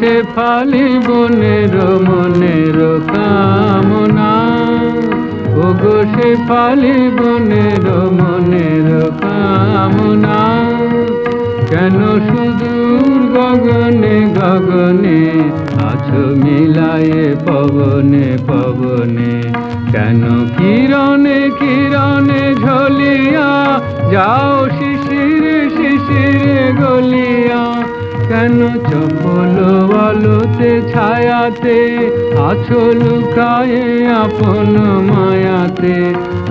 সে ফালি বনের মনের কামনা। ওগো সে ফালি বনের মনের কামনা। কেন সুদূর গগনে গগনে আছো মিলায়ে পবনে পবনে? কেন কিরণে কিরণে যাও শিশির শিশির গলিয়া, কেন চপল আলোতে, ছায়াতে আছো লুকায়ে আপন মায়াতে?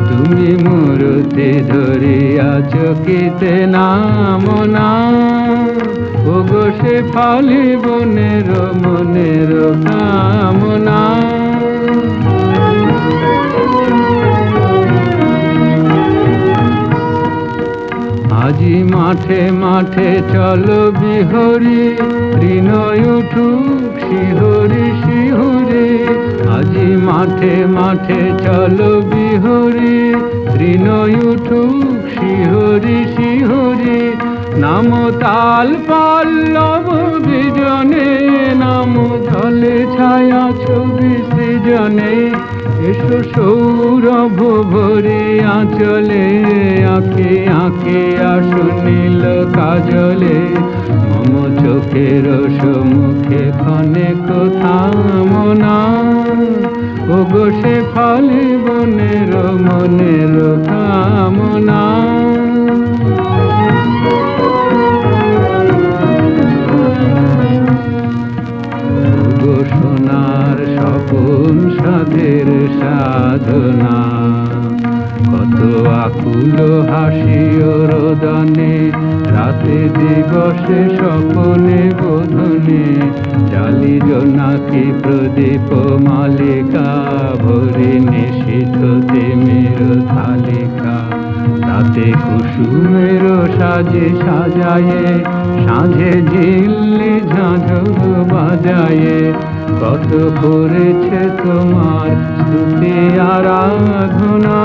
তুমি মূরতে ধরিয়া চকিতে নাম না। ওগো সে ফালি বনের, মনের কামনা। আজি মাঠে মাঠে চলো বিহরি হৃণয় উঠুক শিহরি শিহরি। আজি মাঠে মাঠে চলো বিহরি হৃণয় উঠুক শিহরি শিহরি। নাম তাল পাল্লব এসো সৌরভ ভরে আঁচলে, আঁকে আঁকে আসো নীল কাজলে। মম চোখের সমুখে ক্ষণে কোথামনা ও সে ফলে বনের মনের কামনা আকুল হাসি রোদনে, রাতে দিবসে স্বপনে বোধনে, জালি জোনাকি প্রদীপ মালিকা, ভরি নিশিত তেমের থালিকা তাতে কুসুমের সাজে সাজায়ে, সাঁঝে ঝিল্লি ঝাঁঝর বাজায়ে, কত করেছে তোমার স্তুতি আরাধনা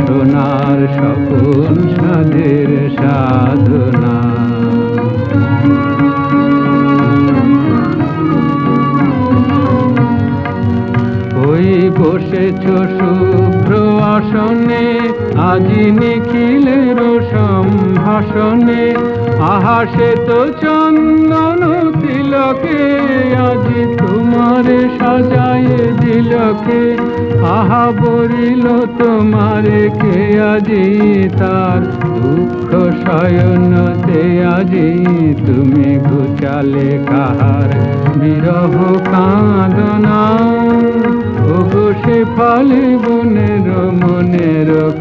সোনার স্বপন সাধের সাধনা। ওই বসেছ শুভ্র আসনে, আজি নিখিলের সম্ভাষণে। আহা, সে তো চন্দন তিলকে, আজি তোমার সাজায় দিলকে। আহা বরিল তোমার কে আজি তার দুঃখ শয়নতে আজি? তুমি ঘুচালে কাহার বিরহ কাঁদনা? ও সে ফলে বনের মনের